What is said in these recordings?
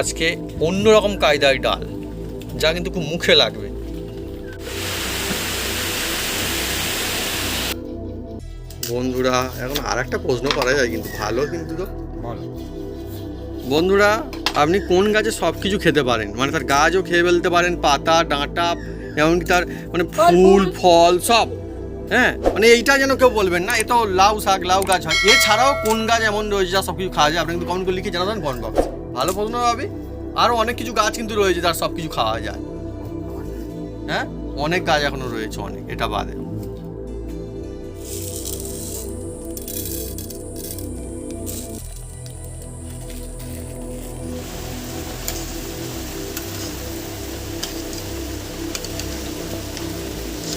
আজকে অন্যরকম কায়দায় ডাল যা কিন্তু খুব মুখে লাগবে। বন্ধুরা এখন আর একটা প্রশ্ন করা যায় কিন্তু ভালো কিন্তু তো। বন্ধুরা আপনি কোন গাছে সব কিছু খেতে পারেন? মানে তার গাছও খেয়ে ফেলতে পারেন পাতা ডাঁটা এমনকি তার মানে ফুল ফল সব। হ্যাঁ মানে এইটা যেন কেউ বলবেন না এটা লাউ শাক লাউ গাছ হয়। এছাড়াও কোন গাছ এমন রয়েছে যা সব কিছু খাওয়া যায়? আপনি কিন্তু কমেন্ট করে লিখে জানাবেন কমেন্ট বক্সে ভালো প্রশ্ন হবে আরও অনেক কিছু গাছ কিন্তু রয়েছে যার সব কিছু খাওয়া যায়। হ্যাঁ? অনেক গাছ এখনও রয়েছে অনেক এটা বাদে।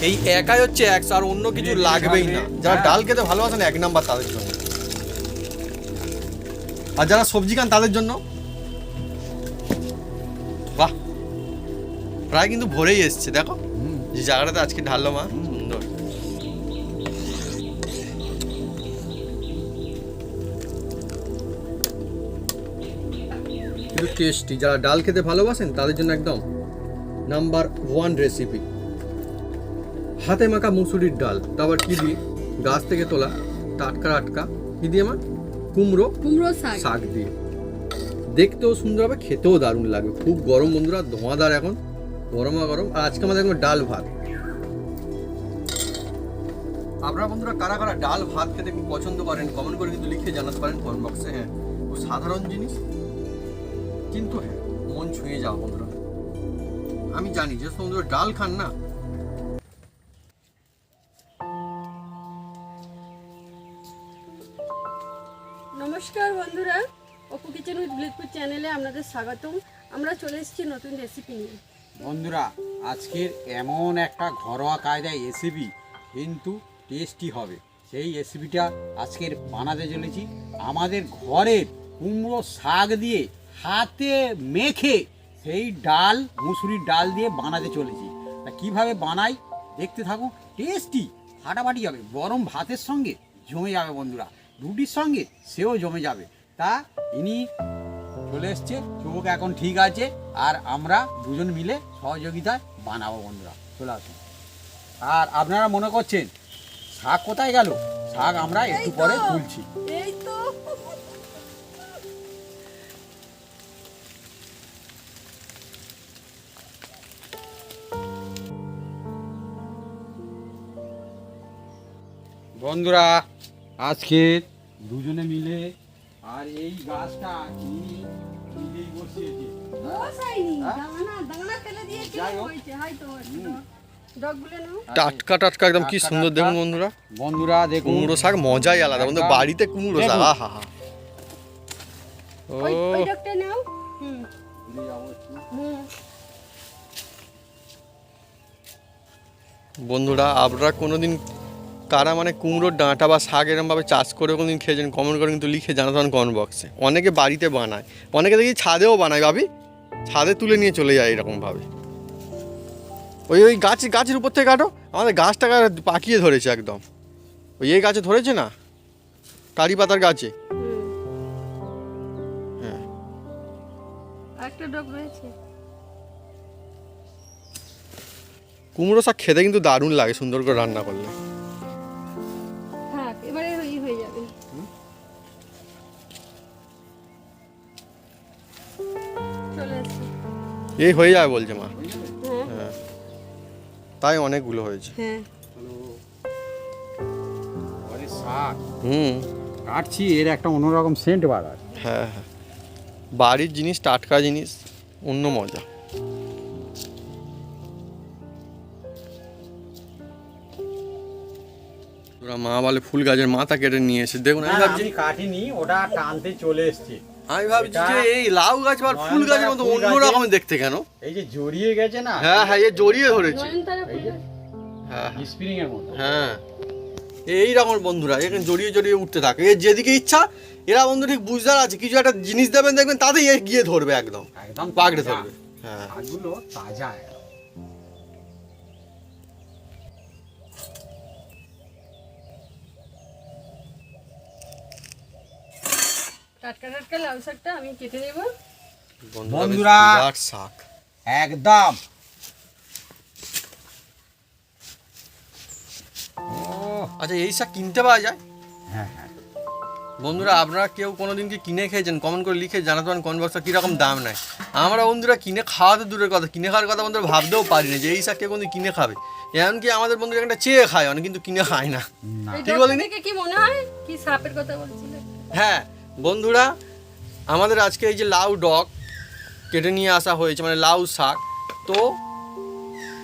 এই একাই হচ্ছে একশো আর অন্য কিছু লাগবেই না। যারা ডাল খেতে ভালোবাসেন এক নাম্বার তাদের জন্য। আর যারা সবজি খান তাদের জন্য। প্রায় কিন্তু ভরেই এসছে দেখো। যে জায়গাটাতে আজকে ঢাললো মা। সুন্দর কিন্তু টেস্টি যারা ডাল খেতে ভালোবাসেন তাদের জন্য একদম নাম্বার ওয়ান রেসিপি হাতে মাখা মুসুরির ডাল তারপর কি দিয়ে? গাছ থেকে তোলা টাটকা টাটকা। কি দিয়ে আমার কুমড়ো। কুমড়ো শাক। শাক দিয়ে। দেখতেও সুন্দর হবে খেতেও দারুণ লাগবে। খুব গরম বন্ধুরা ধোঁয়াদার এখন। গরমা গরম। আর আজকে আমাদের একদম ডাল ভাত। আপনারা বন্ধুরা কারা কারা ডাল ভাত খেতে খুব পছন্দ করেন কমেন্ট করে কিন্তু লিখে জানাতে পারেন কমেন্ট বক্সে হ্যাঁ। খুব সাধারণ জিনিস। কিন্তু হ্যাঁ মন ছুঁয়ে যাওয়া বন্ধুরা। আমি জানি যে সমুদ্র ডাল খান না। নমস্কার বন্ধুরা। অপু কিচেন উইথ ব্লিকপুর চ্যানেলে আপনাদের স্বাগতম। আমরা চলে এসেছি নতুন রেসিপি নিয়ে। বন্ধুরা, আজকের এমন একটা ঘরোয়া কায়দায় রেসিপি কিন্তু টেস্টি হবে। সেই রেসিপিটা আজকের বানাতে চলেছি। আমাদের ঘরের কুমড়ো শাক দিয়ে হাতে মেখে সেই ডাল, মুসুরির ডাল দিয়ে বানাতে চলেছি। তা কীভাবে বানাই দেখতে থাকুন। টেস্টি, ফাটাফাটি যাবে গরম ভাতের সঙ্গে জমে যাবে বন্ধুরা। রুটির সঙ্গে সেও জমে যাবে। তা ইনি চলে এসছে। চোখ এখন ঠিক আছে আর আমরা দুজন মিলে সহযোগিতায় বানাবো বন্ধুরা। চলে আসুন। আর আপনারা মনে করছেন শাক কোথায় গেল? শাক আমরা একটু পরে তুলছি। বন্ধুরা আজকে দুজনে মিলে আর এই গাছটা নিজেই বসিয়েছে? হ্যাঁ? টাটকা টাটকা একদম কি সুন্দর দেখুন বন্ধুরা। বন্ধুরা দেখুন। কুমড়ো শাক মজাই আলাদা। বন্ধু। বাড়িতে কুমড়ো শাক। আহা হা ও ওই ওই ডগটা নাও। হুম। হুম। বন্ধুরা আপনারা কোনোদিন কারা মানে কুমড়োর ডাঁটা বা শাক এরমভাবে চাষ করে কোনোদিন খেয়েছেন কমেন্ট করে কিন্তু লিখে জানাতেন কমেন্ট বক্সে অনেকে বাড়িতে বানায় অনেকে দেখি ছাদেও বানায় ভাবি ছাদে তুলে নিয়ে চলে যায় এরকমভাবে। ওই ওই গাছ গাছের উপর থেকে কাটো আমাদের গাছটা পাকিয়ে ধরেছে একদম। ওই এই গাছে ধরেছে না? কারি পাতার গাছে। হ্যাঁ। একটা ডগ রয়েছে। কুমড়ো শাক খেতে কিন্তু দারুণ লাগে সুন্দর করে রান্না করলে। এই হয়ে যাবে বলছে মা। হ্যাঁ। তাই অনেকগুলো হয়েছে। হ্যাঁ। শাক। হুম। কাটছি এর একটা অন্যরকম সেন্ট বার হ্যাঁ হ্যাঁ। বাড়ির জিনিস টাটকা জিনিস অন্য মজা। ওরা মা বলে ফুল গাছের মাথা কেটে নিয়ে এসে দেখুন আমি কাটিনি ওটা টানতে চলে এসছে। আমি ভাবছি যে এই লাউ গাছ আর ফুল গাছের মতো অন্য রকম দেখতে কেন? এই যে জড়িয়ে গেছে না? হ্যাঁ হ্যাঁ এ জড়িয়ে ধরেছে। হ্যাঁ। স্প্রিং এর মতো। হ্যাঁ। এই রকম বন্ধুরা এখানে জড়িয়ে জড়িয়ে উঠতে থাকে। এর যেদিকে ইচ্ছা এরা বন্ধু ঠিক বুঝদার আছে কিছু একটা জিনিস দেবেন দেখবেন তাতেই গিয়ে ধরবে একদম। একদম পাকড়ে ধরবে। হ্যাঁ। তাজা। টাটকা টাটকা লাউ শাকটা আমি কেটে দেবো বন্ধুরা। শাক। একদম। ও আচ্ছা এই শাক কিনতে পাওয়া যায়? হ্যাঁ হ্যাঁ। বন্ধুরা আপনারা কেউ কোনোদিন কি কিনে খেয়েছেন? কমেন্ট করে লিখে জানাতে পারেন কোন বক্সটা কীরকম দাম নেয়। আমরা বন্ধুরা কিনে খাওয়া তো দূরের কথা। কিনে খাওয়ার কথা বন্ধুরা ভাবতেও পারি না যে এই শাক কেউ কোনদিন কিনে খাবে। এমনকি আমাদের বন্ধুরা একটা চেয়ে খায় অনেক কিন্তু কিনে খায় না। না। ঠিক বলিনি? কি মনে হয়? কি সাপের কথা বলছিলে? হ্যাঁ বন্ধুরা, আমাদের আজকে এই যে লাউ ডগ কেটে নিয়ে আসা হয়েছে মানে লাউ শাক। তো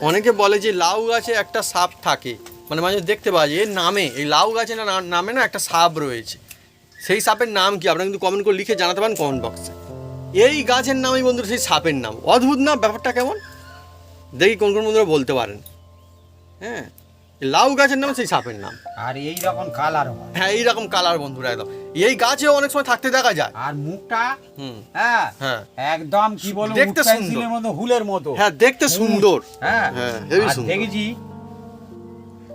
অনেকে বলে যে লাউ গাছে একটা সাপ থাকে। মানে মাঝে দেখতে পাওয়া যায় এর নামে, এই লাউ গাছে না, নামে না একটা সাপ রয়েছে। সেই সাপের নাম কি? আপনারা কিন্তু কমেন্ট করে লিখে জানাতে পারেন কমেন্ট বক্সে এই গাছের নামই বন্ধুরা সেই সাপের নাম। অদ্ভুত না? ব্যাপারটা কেমন? দেখি কোন কোন বন্ধুরা বলতে পারেন। হ্যাঁ? লাউ গাছের নাম সেই সাপের নাম। আর এই রকম কালার হয়। হ্যাঁ এইরকম কালার বন্ধুরা একদম। এই গাছেও অনেক সময় থাকতে দেখা যায়। আর মুখটা হ্যাঁ হ্যাঁ। একদম কি বলব দেখতে সুন্দর। মতো হুলের মতো। হ্যাঁ দেখতে সুন্দর। হ্যাঁ। হ্যাঁ। দেখেছি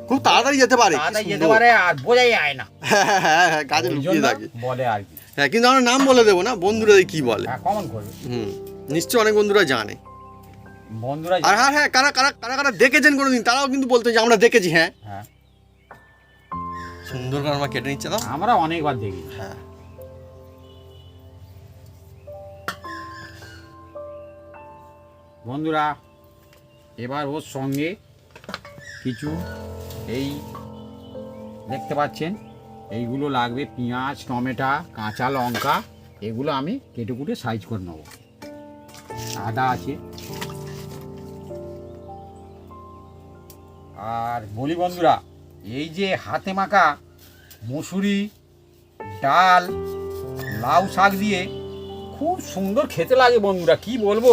খুব তাড়াতাড়ি যেতে পারে তাড়াতাড়ি যেতে পারে আর বোঝাই যায় না। হ্যাঁ হ্যাঁ, হ্যাঁ হ্যাঁ গাছে লুকিয়ে থাকে। বলে আর কি। হ্যাঁ কিন্তু আমরা নাম বলে দেবো না বন্ধুরা কি বলে। হ্যাঁ কমন করবে হুম নিশ্চয়ই অনেক বন্ধুরা জানে। বন্ধুরা আর হ্যাঁ হ্যাঁ কারা কারা কারা কারা দেখেছেন কোনোদিন তারাও কিন্তু বলতে যে আমরা দেখেছি হ্যাঁ। হ্যাঁ। সুন্দর করে আমরা কেটে নিচ্ছে দাও আমরা অনেকবার দেখি। হ্যাঁ। বন্ধুরা এবার ওর সঙ্গে কিছু এই দেখতে পাচ্ছেন এইগুলো লাগবে পেঁয়াজ টমেটো কাঁচা লঙ্কা এগুলো আমি কেটে কুটে সাইজ করে নেব। আদা আছে। আর বলি বন্ধুরা এই যে হাতে মাখা মুসুরি ডাল লাউ শাক দিয়ে খুব সুন্দর খেতে লাগে বন্ধুরা কি বলব?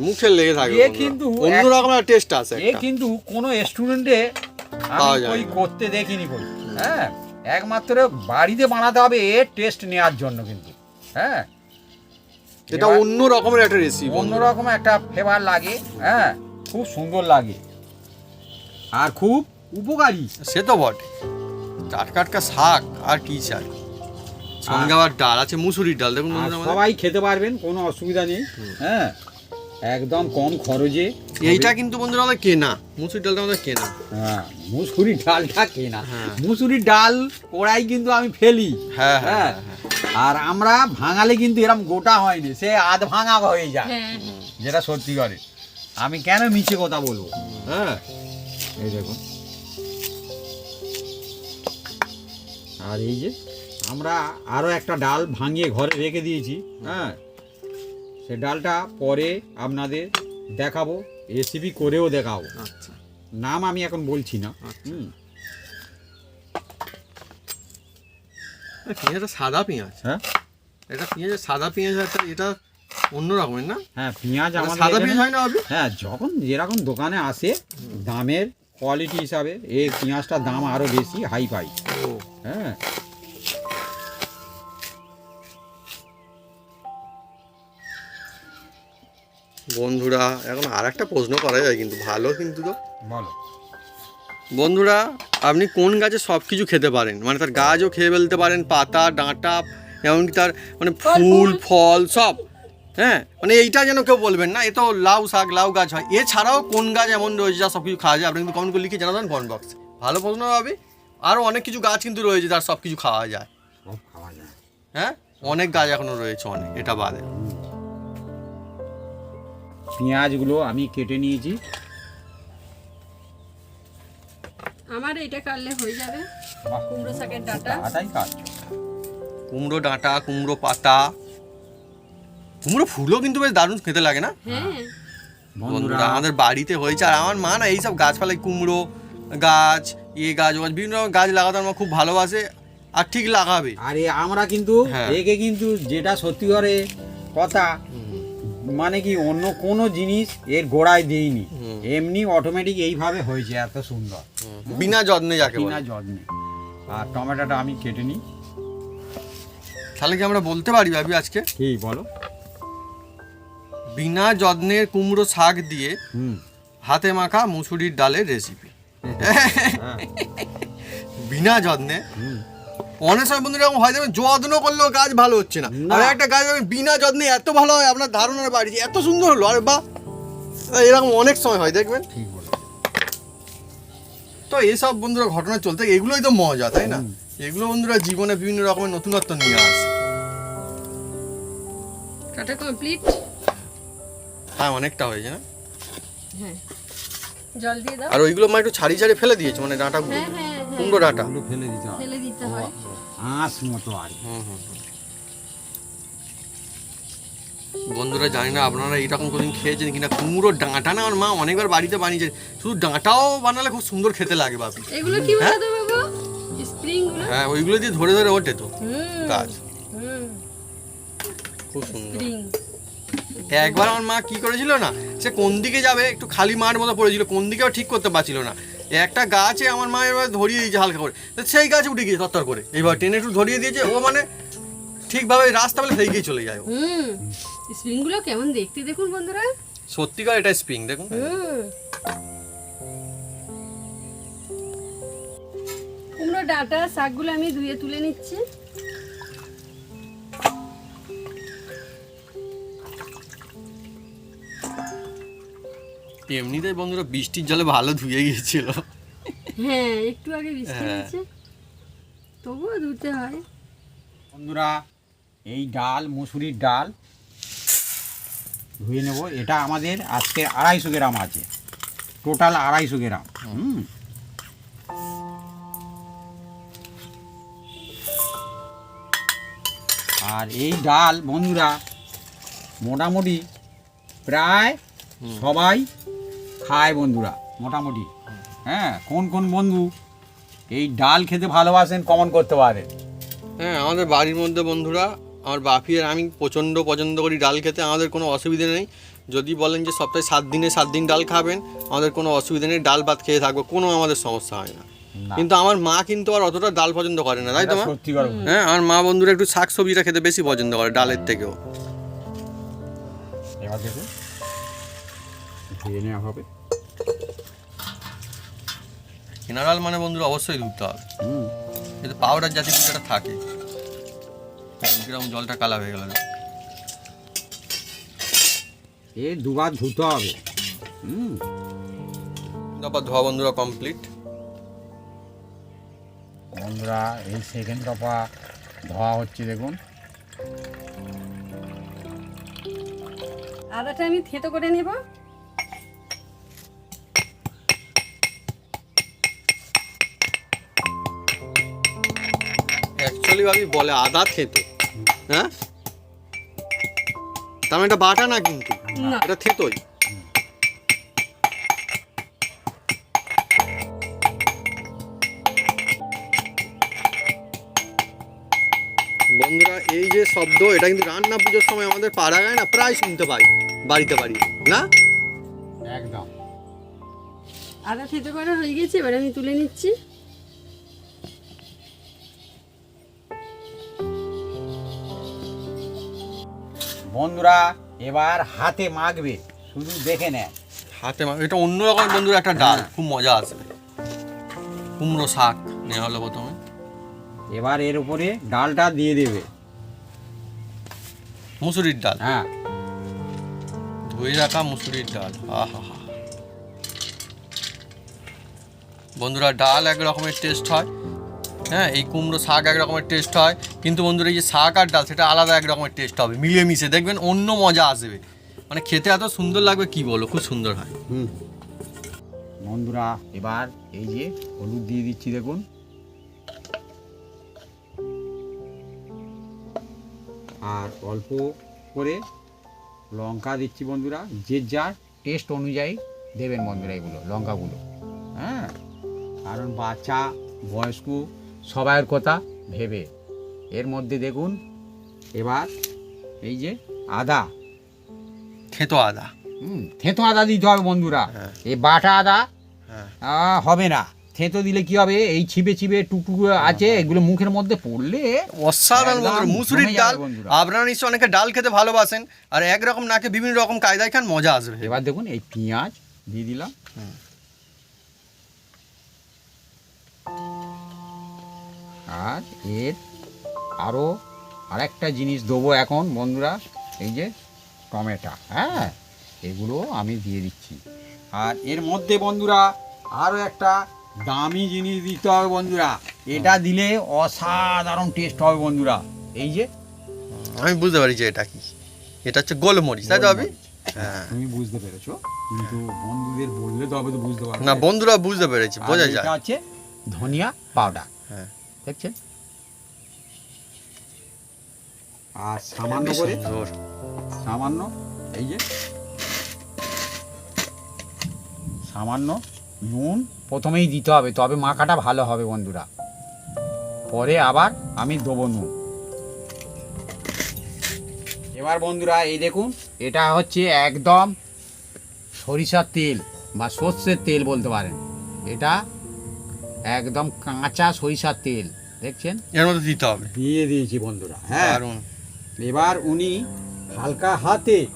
মুখে লেগে থাকে এ কিন্তু অন্যরকম একটা টেস্ট আছে এ কিন্তু কোনো স্টুডেন্টে আমি কই করতে দেখিনি কই হ্যাঁ একমাত্র বাড়িতে বানাতে হবে এ টেস্ট নেওয়ার জন্য কিন্তু। হ্যাঁ। এটা অন্য রকমের একটা রেসিপি অন্যরকম একটা ফ্লেভার লাগে হ্যাঁ খুব সুন্দর লাগে। আর খুব উপকারী। সে তো বটে। টাটকাটকা শাক আর কি চাই সঙ্গে আবার ডাল আছে মুসুরির ডাল। দেখুন আর সবাই খেতে পারবেন কোনো অসুবিধা নেই হ্যাঁ? একদম কম খরচে এইটা কিন্তু বন্ধুরা আমাদের কেনা। মুসুরির ডালটা আমাদের কেনা। হ্যাঁ মুসুরির ডালটা কেনা। হ্যাঁ। মুসুরির ডাল ওরাই কিন্তু আমি ফেলি। হ্যাঁ হ্যাঁ হ্যাঁ। হ্যাঁ, আর আমরা ভাঙালে কিন্তু এরকম গোটা হয়নি সে আধ ভাঙা হয়ে যায়। যেটা সত্যি করে। আমি কেন মিছে কথা বলব? হ্যাঁ? এই দেখুন। আর এই যে আমরা আরও একটা ডাল ভাঙিয়ে ঘরে রেখে দিয়েছি হ্যাঁ? সে ডালটা পরে আপনাদের দেখাবো রেসিপি করেও দেখাবো। আচ্ছা। নাম আমি এখন বলছি না। আচ্ছা। হুম। পেঁয়াজটা সাদা পেঁয়াজ। হ্যাঁ? এটা পেঁয়াজ সাদা পেঁয়াজ একটা এটা অন্য রকমের না? হ্যাঁ পেঁয়াজ এটা আমাদের সাদা পেঁয়াজ হয় না হ্যাঁ যখন যেরকম দোকানে আসে দামের কোয়ালিটি হিসাবে এই পেঁয়াজটার দাম আরও বেশি হাই ফাই হ্যাঁ। বন্ধুরা এখন আর একটা প্রশ্ন করা যায় কিন্তু ভালো কিন্তু তো? বলো। বন্ধুরা আপনি কোন গাছে সব কিছু খেতে পারেন? মানে তার গাছও খেয়ে ফেলতে পারেন পাতা ডাঁটা এমনকি তার মানে ফুল। ফল সব। হ্যাঁ মানে এইটা যেন কেউ বলবেন না এ তো লাউ শাক লাউ গাছ হয়। এছাড়াও কোন গাছ এমন রয়েছে যা সব কিছু খাওয়া যায়? আপনি কিন্তু কমেন্ট করে লিখে জানাবেন কমেন্ট বক্সে ভালো প্রশ্ন হবে। আরও অনেক কিছু গাছ কিন্তু রয়েছে যার সব কিছু খাওয়া যায়। হ্যাঁ অনেক গাছ এখনও রয়েছে অনেক এটা বাদে। পেঁয়াজগুলো আমি কেটে নিয়েছি। আমার এটা কাটলে হয়ে যাবে। কুমড়ো শাকের ডাটা। কুমড়ো ডাঁটা কুমড়ো পাতা। কুমড়ো ফুলও কিন্তু বেশ দারুণ খেতে লাগে না? হ্যাঁ। বন্ধুরা। আমাদের বাড়িতে হয়েছে আর আমার মা না এইসব গাছপালা কুমড়ো গাছ ইয়ে গাছ ও গাছ বিভিন্ন রকম গাছ লাগাতে আমার খুব ভালোবাসে আর ঠিক লাগাবে। আরে আমরা কিন্তু হ্যাঁ। একে কিন্তু যেটা সত্যি করে কথা মানে কি অন্য কোনো জিনিস এর গোড়ায় দিইনি। এমনি অটোমেটিক এইভাবে হয়েছে এত সুন্দর। বিনা যত্নে যাকে বিনা যত্নে। আর টমেটোটা আমি কেটে নিই। তাহলে কি আমরা বলতে পারি ভাবি আজকে? কি বলো। বিনা যত্নের কুমড়ো শাক দিয়ে হাতে মাখা মুসুরির ডালের রেসিপি হ্যাঁ বিনা যত্নে। হুম। অনেক সময় বন্ধুরা এরকম হয় যাবেন যত্ন করলেও গাছ ভালো হচ্ছে না। আর একটা গাছ দেখবেন বিনা যত্নে এত ভালো হয় আপনার ধারণার বাড়ি এত সুন্দর হলো আরে বা এরকম অনেক সময় হয় দেখবেন? তো এইসব বন্ধুরা ঘটনা চলতে এগুলোই তো মজা তাই না? এগুলো বন্ধুরা জীবনে বিভিন্ন রকমের নতুনত্ব নিয়ে আসে। কাটা কমপ্লিট হ্যাঁ অনেকটা হয়েছে না? হ্যাঁ। জল দিয়ে দাও। আর ওইগুলো মা একটু ছাড়ি ছাড়ি ফেলে দিয়েছে মানে ডাঁটাগুলো। হ্যাঁ হ্যাঁ হ্যাঁ। কুমড়ো ডাঁটা। ওগুলো ফেলে দিতে হবে। ফেলে দিতে হয়। আঁশ মতো আর হুম হুম হুম। বন্ধুরা জানি না আপনারা এইরকম কোনদিন খেয়েছেন কিনা। কুমড়ো ডাঁটা না আমার মা অনেকবার বাড়িতে বানিয়েছে। শুধু ডাঁটাও বানালে খুব সুন্দর খেতে লাগে বাপি এগুলো কি বানাতে বাবু? স্প্রিং হ্যাঁ ওইগুলো দিয়ে ধরে ধরে ওঠে তো। হুম। গাছ। খুব সুন্দর। স্প্রিং। একবার আমার মা কি করেছিল না সে কোন দিকে যাবে একটু খালি মাঠ মতো পড়েছিল কোন দিকেও ঠিক করতে পারছিল না। একটা গাছে আমার মা এবার ধরিয়ে দিয়েছে হালকা করে। তো সেই গাছ উঠে গিয়েছে তত্তর করে। এইবার টেনে একটু ধরিয়ে দিয়েছে ও মানে ঠিকভাবে রাস্তা বলে সেই গিয়ে চলে যায় ও। হুম স্প্রিংগুলো কেমন দেখতে দেখুন বন্ধুরা। সত্যিকার এটা স্প্রিং দেখুন। কুমড়ো ডাঁটা শাকগুলো আমি ধুয়ে তুলে নিচ্ছি। এমনিতেই বন্ধুরা বৃষ্টির জলে ভালো ধুয়ে গিয়েছিল। হ্যাঁ একটু আগে বৃষ্টি হ্যাঁ। হয়েছে। তবুও ধুতে হয়। বন্ধুরা এই ডাল মুসুরির ডাল ধুয়ে নেব। এটা আমাদের আজকে আড়াইশো গ্রাম আছে। টোটাল আড়াইশো গ্রাম। হুম। আর এই ডাল বন্ধুরা মোটামুটি প্রায় সবাই খায় বন্ধুরা মোটামুটি। হ্যাঁ কোন কোন বন্ধু এই ডাল খেতে ভালোবাসেন কমন করতে পারেন। হ্যাঁ আমাদের বাড়ির মধ্যে বন্ধুরা আমার বাপি আর আমি প্রচণ্ড পছন্দ করি ডাল খেতে আমাদের কোনো অসুবিধে নেই। যদি বলেন যে সপ্তাহে সাত দিনে সাত দিন ডাল খাবেন আমাদের কোনো অসুবিধা নেই ডাল ভাত খেয়ে থাকব কোনো আমাদের সমস্যা হয় না। কিন্তু আমার মা কিন্তু আর অতটা ডাল পছন্দ করে না তাই তো মা হ্যাঁ আমার মা বন্ধুরা একটু শাক সবজিটা খেতে বেশি পছন্দ করে ডালের থেকেও। এবার দেখুন। ধুয়ে নেওয়া হবে। কেনা মানে বন্ধুরা অবশ্যই ধুতে হবে। হুম। কিন্তু পাউডার জাতীয় কিছুটা থাকে কীরকম জলটা কালা হয়ে গেল এ দুবার ধুতে হবে। হুম। তারপর ধোয়া বন্ধুরা কমপ্লিট বন্ধুরা এই সেকেন্ড দফা ধোয়া হচ্ছে দেখুন। আদাটা আমি থেতো করে নেব। অ্যাকচুয়ালি ভাবি বলে আদা থেতো। হ্যাঁ? তার মানে এটা বাটা না কিন্তু? এটা থেতোই। বন্ধুরা এই যে শব্দ এটা কিন্তু রান্না পুজোর সময় আমাদের পাড়া গায় না প্রায় শুনতে পাই বাড়িতে বাড়ি। না? একদম। আদা থেতো করা হয়ে গেছে এবার আমি তুলে নিচ্ছি। বন্ধুরা এবার হাতে মাখবে। শুধু দেখে নেন হাতে মা এটা অন্যরকম বন্ধুরা একটা ডাল। হ্যাঁ। খুব মজা আসবে। কুমড়ো শাক নেওয়া হলো প্রথমে। এবার এর উপরে ডালটা দিয়ে দেবে। মুসুরির ডাল? হ্যাঁ। ধুয়ে রাখা মুসুরির ডাল। আহা। বন্ধুরা ডাল এক রকমের টেস্ট হয়। হ্যাঁ এই কুমড়ো শাক এক রকমের টেস্ট হয়। কিন্তু বন্ধুরা, এই যে শাক আর ডাল, সেটা আলাদা এক রকমের টেস্ট হবে, মিলিয়ে মিশে। দেখবেন অন্য মজা আসবে। মানে খেতে এত সুন্দর লাগবে, কি বলো খুব সুন্দর হয়। হুম। বন্ধুরা, এবার এই যে হলুদ দিয়ে দিচ্ছি, দেখুন। আর অল্প করে লঙ্কা দিচ্ছি, বন্ধুরা। যে যার টেস্ট অনুযায়ী দেবেন বন্ধুরা এগুলো, লঙ্কাগুলো। হ্যাঁ? কারণ বাচ্চা, বয়স্ক সবাইয়ের কথা ভেবে। এর মধ্যে দেখুন এবার এই যে আদা। খেতো আদা। হুম থেতো আদা দিতে হবে বন্ধুরা। হ্যাঁ। এই বাটা আদা হ্যাঁ। হবে না। থেতো দিলে কি হবে? এই ছিপে ছিপে টুকটুকু আছে এগুলো মুখের মধ্যে পড়লে অসাধারণ বন্ধুরা মুসুরির ডাল। আপনারা নিশ্চয় অনেকে ডাল খেতে ভালোবাসেন আর একরকম নাকে বিভিন্ন রকম কায়দায় খান মজা আসবে। এবার দেখুন এই পেঁয়াজ দিয়ে দিলাম। আর এর আরও আরেকটা জিনিস দেবো এখন বন্ধুরা এই যে টমেটো হ্যাঁ? এগুলো আমি দিয়ে দিচ্ছি। আর এর মধ্যে বন্ধুরা আরও একটা দামি জিনিস দিতে হবে বন্ধুরা। এটা দিলে অসাধারণ টেস্ট হবে বন্ধুরা। এই যে আমি বুঝতে পারি যে এটা কি। এটা হচ্ছে গোলমরিচ তাই তো হবে হ্যাঁ। তুমি বুঝতে পেরেছ। কিন্তু বন্ধুদের বললে তবে তো বুঝতে পারবে। না বন্ধুরা বুঝতে পেরেছি বোঝা এটা হচ্ছে ধনিয়া পাউডার হ্যাঁ। দেখছেন? আর সামান্য করে? সামান্য? এই যে। সামান্য নুন প্রথমেই দিতে হবে তবে মাখাটা ভালো হবে বন্ধুরা। পরে আবার আমি দেবো নুন। এবার বন্ধুরা এই দেখুন এটা হচ্ছে একদম সরিষার তেল বা সর্ষের তেল বলতে পারেন। এটা একদম কাঁচা সরিষার তেল। দেখছেন? এর মধ্যে দিতে হবে। দিয়ে দিয়েছি বন্ধুরা হ্যাঁ। এবার উনি হালকা হাতে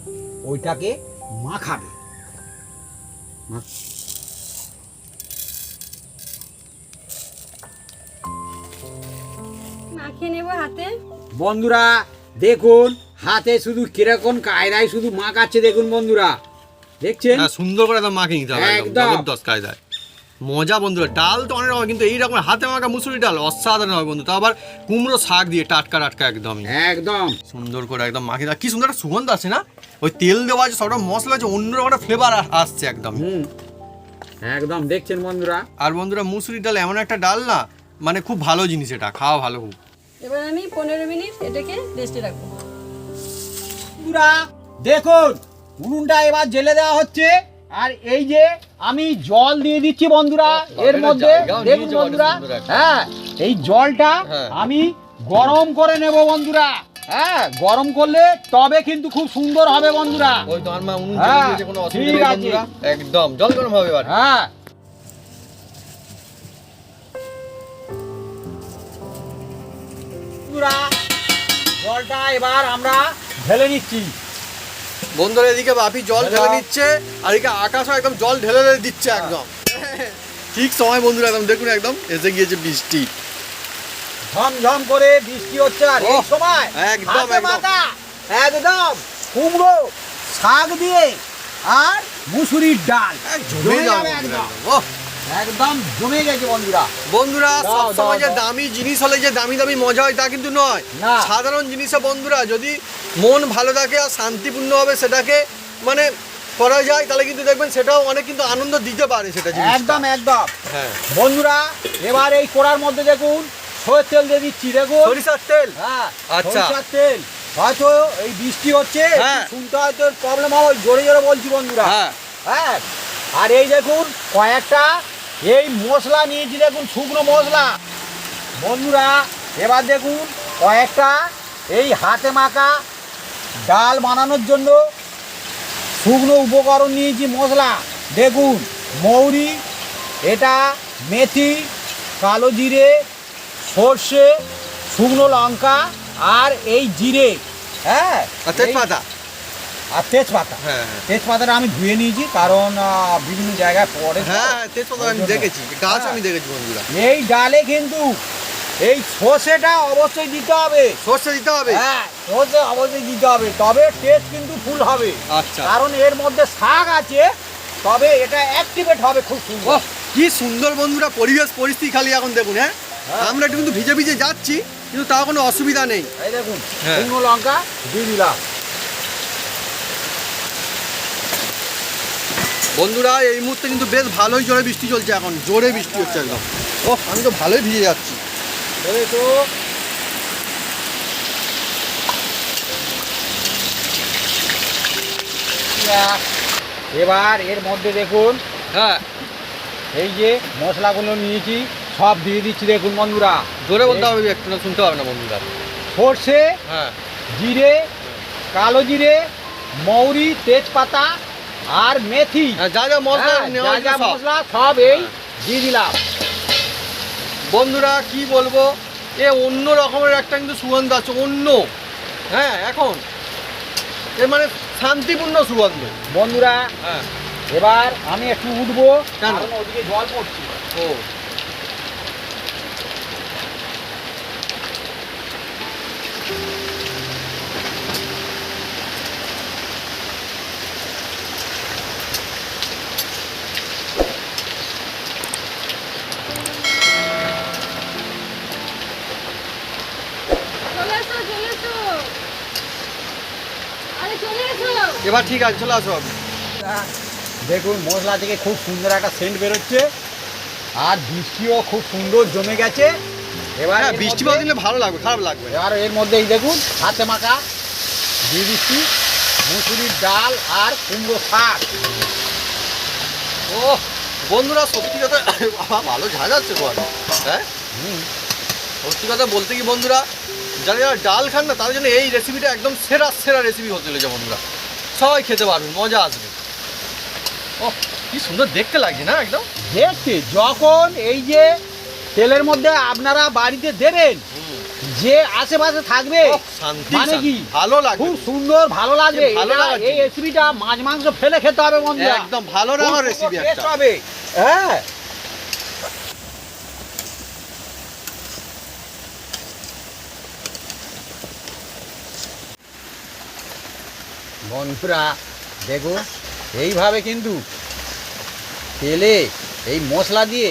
ওইটাকে মাখাবে। মা- মাখিয়ে নেব হাতে? বন্ধুরা দেখুন হাতে শুধু কীরকম কায়দায় শুধু মাখাচ্ছে দেখুন বন্ধুরা। দেখছেন? সুন্দর করে একদম মাখিয়ে নিতে হবে একদম। জবরদস্ত কায়দায়। মজা বন্ধুরা ডাল তো অনেক রকম কিন্তু এইরকম হাতে মাখা মুসুরি ডাল অসাধারণ হবে বন্ধু তা আবার কুমড়ো শাক দিয়ে টাটকা টাটকা একদমই একদম। সুন্দর করে একদম মাখিয়ে কি সুন্দর একটা সুগন্ধ আছে না? ওই তেল দেওয়া আছে সবটা মশলা আছে অন্যরকম একটা ফ্লেভার আসছে একদম। একদম দেখছেন বন্ধুরা? আর বন্ধুরা মুসুরি ডাল এমন একটা ডাল না মানে খুব ভালো জিনিস এটা খাওয়া ভালো খুব। এবার আমি পনেরো মিনিট এটাকে রেস্টে রাখব। দেখুন উনুনটা এবার জেলে দেওয়া হচ্ছে। আর এই যে আমি জল দিয়ে দিচ্ছি বন্ধুরা এর মধ্যে দেখুন বন্ধুরা। হ্যাঁ এই জলটা হ্যাঁ। আমি গরম করে নেব বন্ধুরা হ্যাঁ গরম করলে তবে কিন্তু খুব সুন্দর হবে বন্ধুরা। ওই তো আমার উনুন হ্যাঁ, কোনো অসুবিধা নেই একদম জল গরম হবে এবার। হ্যাঁ। বন্ধুরা জলটা এবার আমরা ঢেলে নিচ্ছি। বন্ধুরা এদিকে বাপি জল ঢেলে। দিচ্ছে আর এদিকে আকাশও একদম জল ঢেলে ঢেলে দিচ্ছে একদম। ঠিক সময় বন্ধুরা একদম দেখুন একদম এসে গিয়েছে বৃষ্টি। ঝমঝম করে বৃষ্টি হচ্ছে আর এই সময় একদম, একদম। কুমড়ো শাক দিয়ে আর মুসুরির ডাল। জমে যাবে একদম। একদম জমে গেছে বন্ধুরা। বন্ধুরা সবসময় যে দামি জিনিস হলে যে দামি দামি মজা হয় তা কিন্তু নয়। সাধারণ জিনিসে বন্ধুরা যদি মন ভালো থাকে আর শান্তিপূর্ণ হবে সেটাকে মানে করা যায় তাহলে কিন্তু দেখবেন সেটাও অনেক কিন্তু আনন্দ দিতে পারে সেটা একদম একদম। হ্যাঁ। বন্ধুরা এবার এই কোড়ার মধ্যে দেখুন সরষের তেল দিয়ে দিচ্ছি দেখুন। সরিষার তেল? হ্যাঁ আচ্ছা। সরিষার তেল। হয়তো এই বৃষ্টি হচ্ছে হ্যাঁ। শুনতে হয়তো প্রবলেম হবে জোরে জোরে বলছি বন্ধুরা। হ্যাঁ। হ্যাঁ। আর এই দেখুন কয়েকটা এই মশলা নিয়েছি দেখুন শুকনো মশলা। বন্ধুরা এবার দেখুন কয়েকটা এই হাতে মাখা ডাল বানানোর জন্য শুকনো উপকরণ নিয়েছি মশলা। দেখুন মৌরি এটা মেথি কালো জিরে সর্ষে শুকনো লঙ্কা আর এই জিরে হ্যাঁ? তেজপাতা। আর তেজপাতা। হ্যাঁ হ্যাঁ। তেজপাতাটা আমি ধুয়ে নিয়েছি কারণ বিভিন্ন জায়গায় পরে হ্যাঁ তেজপাতা আমি দেখেছি। গাছ হ্যাঁ। আমি দেখেছি বন্ধুরা। এই ডালে কিন্তু এই সর্ষেটা অবশ্যই দিতে হবে। সর্ষে দিতে হবে? হ্যাঁ সর্ষে অবশ্যই দিতে হবে। তবে টেস্ট কিন্তু ফুল হবে। আচ্ছা। কারণ এর মধ্যে শাক আছে তবে এটা অ্যাক্টিভেট হবে খুব সুন্দর। কি সুন্দর বন্ধুরা পরিবেশ পরিস্থিতি খালি এখন দেখুন হ্যাঁ? হ্যাঁ। আমরা একটু কিন্তু ভিজে ভিজে যাচ্ছি কিন্তু তাও কোনো অসুবিধা নেই। এই দেখুন হ্যাঁ। শুকনো লঙ্কা দিয়ে দিলাম। বন্ধুরা এই মুহূর্তে কিন্তু বেশ ভালোই জোরে বৃষ্টি চলছে এখন। জোরে বৃষ্টি হচ্ছে একদম। ও আমি তো ভালোই ভিজে যাচ্ছি। তো। এবার এর মধ্যে দেখুন হ্যাঁ। এই যে মশলাগুলো নিয়েছি সব দিয়ে দিচ্ছি দেখুন বন্ধুরা। জোরে বলতে হবে একটু না শুনতে হবে না বন্ধুরা। সর্ষে হ্যাঁ। জিরে কালো জিরে মৌরি তেজপাতা আর মেথি। হ্যাঁ, যা যা মশলা হ্যাঁ, নেওয়া যা। মশলা সব এই দিয়ে দিলাম। বন্ধুরা কি বলব? এ অন্য রকমের একটা কিন্তু সুগন্ধ আছে অন্য। হ্যাঁ এখন। এ মানে শান্তিপূর্ণ সুগন্ধ। বন্ধুরা হ্যাঁ। এবার আমি একটু উঠবো কেন? কারণ ওদিকে জল পড়ছে। ও। এবার ঠিক আছে চলে আসো আপনি দেখুন মশলা থেকে খুব সুন্দর একটা সেন্ট বেরোচ্ছে। আর বৃষ্টিও খুব সুন্দর জমে গেছে। এবার হ্যাঁ বৃষ্টি বাদ দিলে ভালো লাগবে খারাপ লাগবে। এবার এর মধ্যে এই দেখুন হাতে মাখা দিয়ে দিচ্ছি। মুসুরির ডাল আর কুমড়ো শাক। ও বন্ধুরা সত্যি কথা বাবা, ভালো ঝাঁজ আছে বল হ্যাঁ? সত্যি কথা বলতে কি বন্ধুরা যারা যারা ডাল খান না তাদের জন্য এই রেসিপিটা একদম সেরা সেরা রেসিপি হতে চলেছে বন্ধুরা। সবাই খেতে পারবেন মজা আসবে। ও কি সুন্দর দেখতে লাগছে না একদম? দেখতে যখন এই যে তেলের মধ্যে আপনারা বাড়িতে দেবেন যে আশেপাশে থাকবে মানে কি? ভালো লাগবে। খুব সুন্দর ভালো লাগবে। ভালো লাগার এই রেসিপিটা মাছ মাংস ফেলে খেতে হবে বন্ধুরা। একদম ভালো রাখার রেসিপি একটা। হবে। হ্যাঁ। বন্ধুরা দেখুন এইভাবে কিন্তু তেলে এই মশলা দিয়ে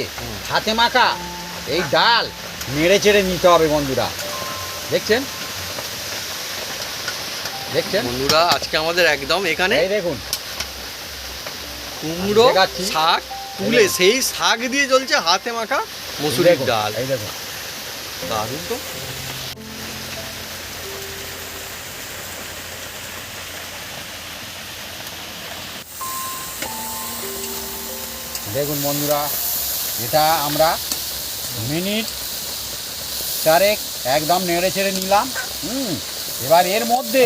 হাতে মাখা এই ডাল নেড়ে চেড়ে নিতে হবে বন্ধুরা। দেখছেন? দেখছেন? বন্ধুরা আজকে আমাদের একদম এখানে দেখুন। কুমড়ো। শাক তুলে সেই শাক দিয়ে চলছে হাতে মাখা মুসুরির ডাল। এই দেখুন। দারুণ তো। দেখুন বন্ধুরা এটা আমরা মিনিট চারেক একদম নেড়ে ছেড়ে নিলাম। হুম এবার এর মধ্যে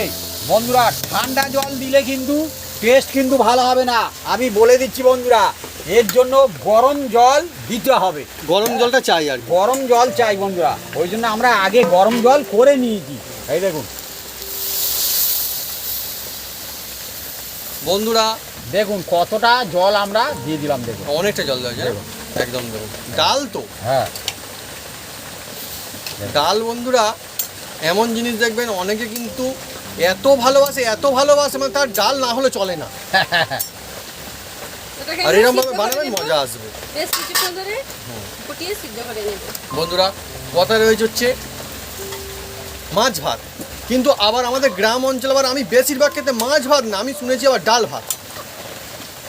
বন্ধুরা ঠান্ডা জল দিলে কিন্তু টেস্ট কিন্তু ভালো হবে না। আমি বলে দিচ্ছি বন্ধুরা এর জন্য গরম জল দিতে হবে। গরম জলটা চাই আর গরম জল চাই বন্ধুরা ওই জন্য আমরা আগে গরম জল করে নিয়েছি। এই দেখুন। বন্ধুরা দেখুন কতটা জল আমরা দিয়ে দিলাম দেখুন। অনেকটা জল দেওয়া যায়। একদম দেখুন। ডাল তো। হ্যাঁ। ডাল বন্ধুরা এমন জিনিস দেখবেন অনেকে কিন্তু এত ভালোবাসে এত ভালোবাসে মানে তার ডাল না হলে চলে না। আর এরকম ভাবে বানাবেন মজা আসবে। বন্ধুরা কথা রয়েছে হচ্ছে মাছ ভাত। কিন্তু আবার আমাদের গ্রাম অঞ্চলে আবার আমি বেশিরভাগ ক্ষেত্রে মাছ ভাত না আমি শুনেছি আবার ডাল ভাত।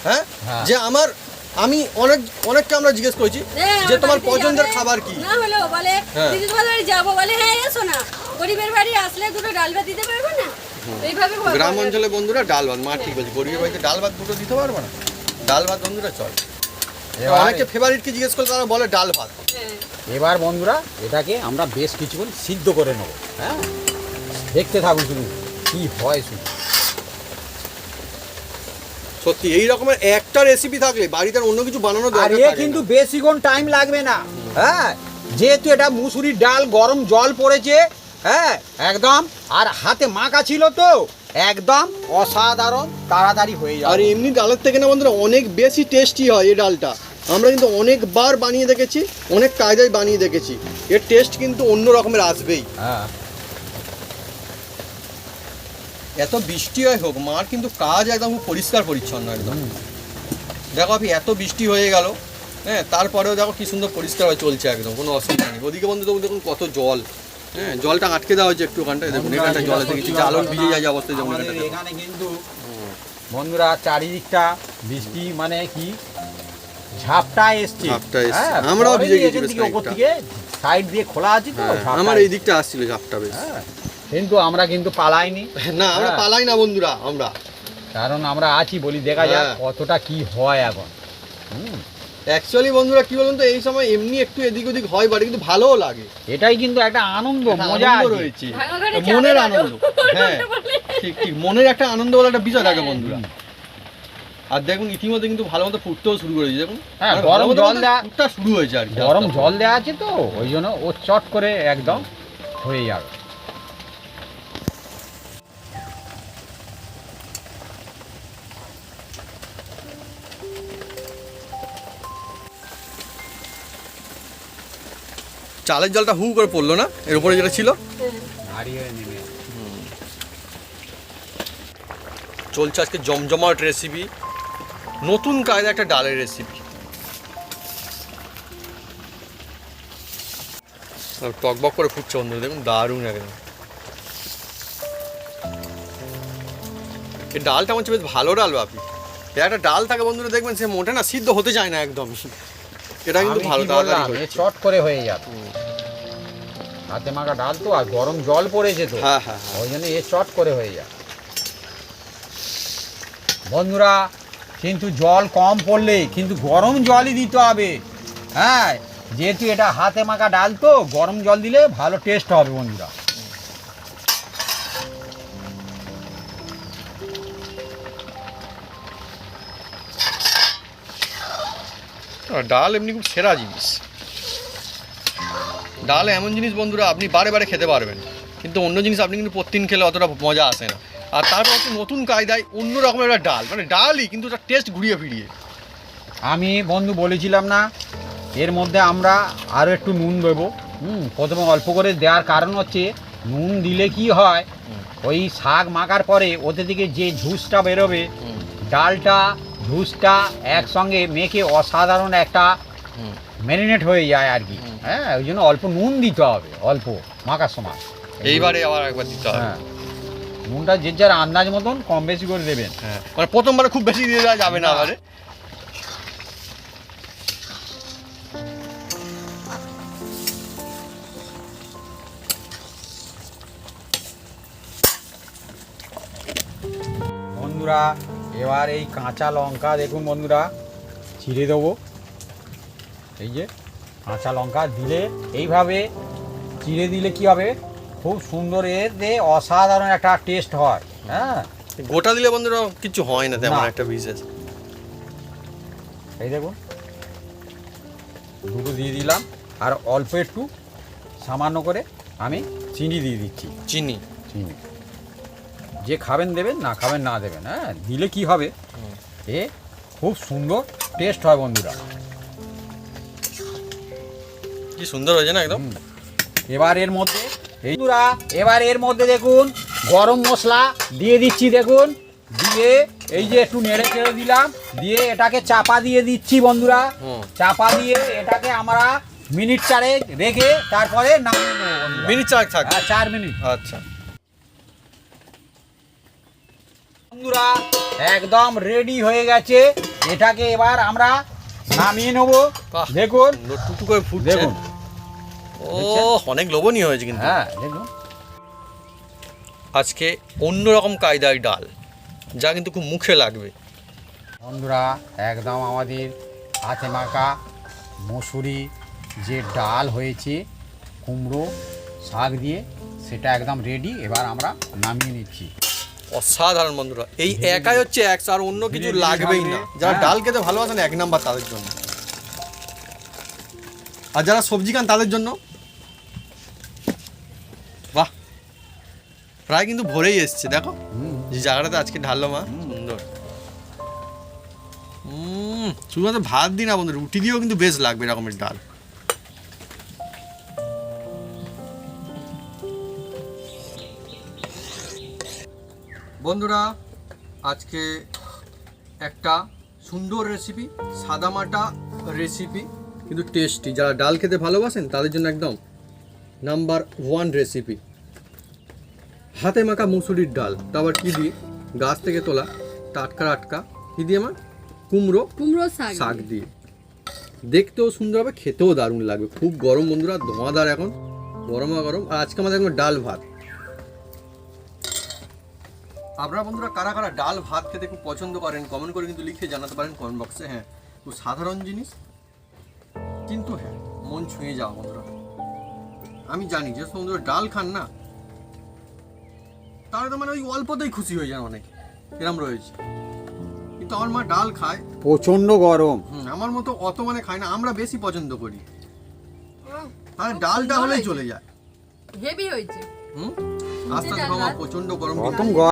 হ্যাঁ? হ্যাঁ। যে আমার আমি অনেক অনেককে আমরা জিজ্ঞেস করেছি হ্যাঁ, যে তোমার পছন্দের খাবার কি? না হলেও বলে হ্যাঁ। দিদি তোমার বাড়ি যাব। বলে হ্যাঁ এসো না। গরিবের বাড়ি আসলে দুটো ডাল ভাত দিতে পারবে না? এইভাবে গ্রাম অঞ্চলে বন্ধুরা ডাল ভাত মা ঠিক বলছে গরিবের বাড়িতে ডাল ভাত দুটো দিতে পারব না? ডাল ভাত বন্ধুরা চল। এবার- অনেকে ফেভারিটকে জিজ্ঞেস করলে তারা বলে ডাল ভাত। এবার বন্ধুরা এটাকে আমরা বেশ কিছুক্ষণ সিদ্ধ করে নেব হ্যাঁ? দেখতে থাকুন শুধু কি হয় শুধু সত্যি এই রকমের একটা রেসিপি থাকলে বাড়িতে আর অন্য কিছু বানানো আর এ কিন্তু না। বেশিক্ষণ টাইম লাগবে না। হ্যাঁ যেহেতু এটা মুসুরির ডাল গরম জল পড়েছে হ্যাঁ একদম আর হাতে মাখা ছিল তো একদম অসাধারণ তাড়াতাড়ি হয়ে যায় আর এমনি ডালের থেকে না বন্ধুরা অনেক বেশি টেস্টি হয় এই ডালটা। আমরা কিন্তু অনেকবার বানিয়ে দেখেছি অনেক কায়দায় বানিয়ে দেখেছি। এর টেস্ট কিন্তু অন্য রকমের আসবেই। হ্যাঁ। এত বৃষ্টি হয় হোক মার কিন্তু কাজ একদম খুব পরিষ্কার পরিচ্ছন্ন একদম। দেখো আপনি এত বৃষ্টি হয়ে গেল হ্যাঁ তারপরেও দেখো কি সুন্দর পরিষ্কার হয়ে চলছে একদম কোনো অসুবিধা নেই। ওদিকে বন্ধু দেখুন দেখুন কত জল। হ্যাঁ জলটা আটকে দেওয়া হয়েছে একটু ওখানটায়। দেখুন এখানটা জলে থেকে চালন ভিজে যায় অবস্থায় যেমন এখানে। কিন্তু বন্ধুরা চারিদিকটা বৃষ্টি মানে কি ঝাপটা এসছে। হ্যাঁ, আমরাও ভিজে গেছি ওপর থেকে সাইড দিয়ে খোলা আছে তো হ্যাঁ, আমার এই দিকটা আসছিল ঝাপটা বেশ। হ্যাঁ, কিন্তু আমরা কিন্তু পালাইনি। না আমরা হ্যাঁ। পালাই না বন্ধুরা আমরা। কারণ আমরা আছি বলি দেখা যাক হ্যাঁ। কতটা কি হয় এখন। হুম, অ্যাকচুয়ালি বন্ধুরা কি বলুন তো এই সময় এমনি একটু এদিক ওদিক হয় বাড়ি কিন্তু ভালোও লাগে। এটাই কিন্তু একটা আনন্দ মজা রয়েছে। মনের আনন্দ। হ্যাঁ ঠিক ঠিক মনের একটা আনন্দ বলে একটা বিষয় থাকে বন্ধুরা। আর দেখুন ইতিমধ্যে কিন্তু ভালো মতো ফুটতেও শুরু করেছে দেখুন। হ্যাঁ, মানে গরম জল ফুটটা শুরু হয়েছে আর কি গরম জল দেওয়া আছে তো ওই জন্য ও চট করে একদম হয়ে যাবে। চালের জলটা হু করে পড়ল না এর উপরে যেটা ছিল। চলছে আজকে জমজমাট রেসিপি নতুন কায়দা একটা ডালের রেসিপি টকবক করে ফুটছে বন্ধু দেখুন দারুণ একদম এই ডালটা আমার হচ্ছে বেশ ভালো ডাল বাপি। একটা ডাল থাকে বন্ধুরা দেখবেন সে মোটে না সিদ্ধ হতে চায় না একদমই এটা কিন্তু ভালো তাড়াতাড়ি বললাম, চট করে হয়ে যাবে। হাতে মাখা ডাল তো আর গরম জল পড়েছে তো। হ্যাঁ হ্যাঁ হ্যাঁ। ওই জন্য এ চট করে হয়ে যায়। বন্ধুরা কিন্তু জল কম পড়লে কিন্তু গরম জলই দিতে হবে। হ্যাঁ যেহেতু এটা হাতে মাখা ডাল তো গরম জল দিলে ভালো টেস্ট হবে বন্ধুরা। ডাল এমনি খুব সেরা জিনিস। ডাল এমন জিনিস বন্ধুরা আপনি বারে বারে খেতে পারবেন। কিন্তু অন্য জিনিস আপনি কিন্তু প্রতিদিন খেলে অতটা মজা আসে না। আর তারপর হচ্ছে নতুন কায়দায় অন্য রকমের একটা ডাল। মানে ডালই কিন্তু তার টেস্ট ঘুরিয়ে ফিরিয়ে। আমি বন্ধু বলেছিলাম না এর মধ্যে আমরা আরও একটু নুন দেবো। হুম প্রথমে অল্প করে দেওয়ার কারণ হচ্ছে নুন দিলে কি হয় ওই শাক মাখার পরে ওতে থেকে যে ঝুসটা বেরোবে ডালটা ঝুসটা একসঙ্গে মেখে অসাধারণ একটা। ম্যারিনেট হয়ে যায় আর কি। হ্যাঁ ওই জন্য অল্প নুন দিতে হবে অল্প মাখার সময়। এইবারে আবার একবার দিতে হবে। হ্যাঁ। নুনটা যে যার আন্দাজ মতন কম বেশি করে দেবেন। হ্যাঁ মানে প্রথমবারে খুব বেশি দিয়ে দেওয়া যাবে না। আবারে। বন্ধুরা এবার এই কাঁচা লঙ্কা দেখুন বন্ধুরা ছিঁড়ে দেবো। এই যে কাঁচা লঙ্কা দিলে এইভাবে চিড়ে দিলে কি হবে? খুব সুন্দর এতে অসাধারণ একটা টেস্ট হয় হ্যাঁ? গোটা দিলে বন্ধুরা কিছু হয় না তেমন একটা বিশেষ। এই দেখুন দুটো দিয়ে দিলাম আর অল্প একটু সামান্য করে আমি চিনি দিয়ে দিচ্ছি। চিনি। চিনি। যে খাবেন দেবেন না খাবেন না দেবেন হ্যাঁ? দিলে কি হবে? এ খুব সুন্দর টেস্ট হয় বন্ধুরা। কি সুন্দর হয়েছে না একদম? এবার এর মধ্যে এই বন্ধুরা এবার এর মধ্যে দেখুন গরম মশলা দিয়ে দিচ্ছি দেখুন। দিয়ে এই যে একটু নেড়ে চেড়ে দিলাম দিয়ে এটাকে চাপা দিয়ে দিচ্ছি বন্ধুরা। চাপা দিয়ে এটাকে আমরা মিনিট চারেক রেখে তারপরে নামিয়ে নেব মিনিট চার হ্যাঁ, চার মিনিট। আচ্ছা। বন্ধুরা একদম রেডি হয়ে গেছে। এটাকে এবার আমরা নামিয়ে নেব। দেখুন। করে দেখুন। ও। অনেক লোভনীয় হয়েছে কিন্তু। হ্যাঁ দেখুন। আজকে অন্যরকম কায়দায় ডাল যা কিন্তু খুব মুখে লাগবে। বন্ধুরা একদম আমাদের হাতে মাখা মসুরি যে ডাল হয়েছে কুমড়ো শাক দিয়ে সেটা একদম রেডি এবার আমরা নামিয়ে নিচ্ছি। অসাধারণ বন্ধুরা এই একাই হচ্ছে এক আর অন্য কিছু লাগবেই না। যারা হ্যাঁ। ডাল খেতে ভালোবাসেন এক নাম্বার তাদের জন্য। আর যারা সবজি খান তাদের জন্য প্রায় কিন্তু ভরেই এসছে দেখো। যে জায়গাটাতে আজকে ঢাললো মা সুন্দর। শুধুমাত্র ভাত দিই না বন্ধু রুটি দিয়েও কিন্তু বেশ লাগবে এরকমের ডাল। বন্ধুরা আজকে একটা সুন্দর রেসিপি সাদামাটা রেসিপি কিন্তু টেস্টি যারা ডাল খেতে ভালোবাসেন তাদের জন্য একদম নাম্বার ওয়ান রেসিপি হাতে মাখা মুসুরির ডাল তারপর কি দিয়ে? গাছ থেকে তোলা টাটকা টাটকা কি দিয়ে মা? কুমড়ো কুমড়ো শাক শাক দিয়ে। দেখতেও সুন্দর হবে খেতেও দারুণ লাগবে। খুব গরম বন্ধুরা ধোঁয়াদার এখন গরমা গরম। আর আজকে আমাদের একদম ডাল ভাত। আপনারা বন্ধুরা কারা কারা ডাল ভাত খেতে খুব পছন্দ করেন কমেন্ট করে কিন্তু লিখে জানাতে পারেন কমেন্ট বক্সে হ্যাঁ খুব সাধারণ জিনিস কিন্তু হ্যাঁ মন ছুঁয়ে যাওয়া বন্ধুরা। আমি জানি যে বন্ধুরা ডাল খান না তারা তো মানে ওই অল্পতেই খুশি হয়ে যান অনেক। এরম রয়েছে। কিন্তু আমার মা ডাল খায়। প্রচণ্ড গরম। হুম, আমার মতো অত মানে খায় না আমরা বেশি পছন্দ করি। আর তাহলে ডালটা হলেই চলে যায়। হেভি হয়েছে। হুম? আস্তে আস্তে বাবা প্রচণ্ড গরম। কিন্তু গরম